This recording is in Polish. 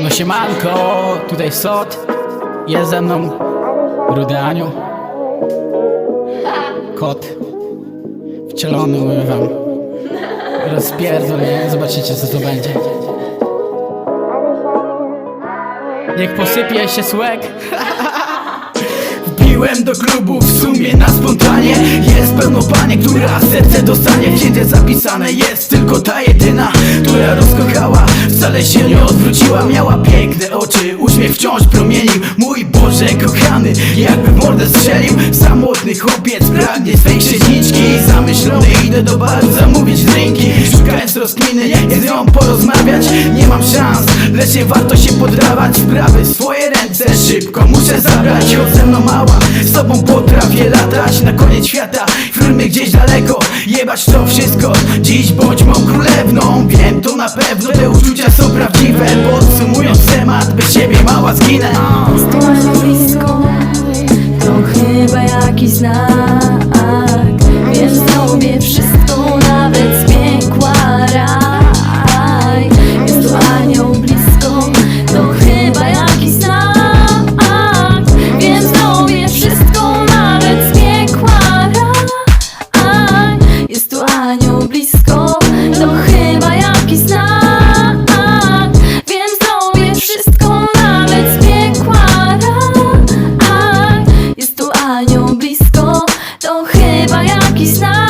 No siemanko, tutaj Sot. Jest ze mną Rudy Anioł Kot. Wcielony mówię wam. Nie? Zobaczycie co to będzie. Niech posypie się słek. Wbiłem do klubu w sumie na spontanie. Jest pełno panie, która serce dostanie. Wcięte zapisane jest tylko ta jedyna Która rozkochała, wcale się nie odwróciła Miała piękne oczy, uśmiech wciąż promienił. Mój Boże kochany, jakby mordę strzelił. Samotny chłopiec pragnie swej księżniczki. Zamyślony idę do baru zamówić drinki. Szukając rozkminy, z nią porozmawiać. Nie mam szans, lecz nie warto się podrawać Sprawy swoje ręce szybko muszę zabrać. Chodź ze mną mała, z tobą potrafię latać. Na koniec świata, firmy gdzieś daleko. Jebać to wszystko, dziś bądź mą to na pewno, te uczucia są prawdziwe. Podsumując temat, bez siebie mała zginę. Stoję blisko, to chyba jakiś znak. Wiem, sobie wszystko He's not.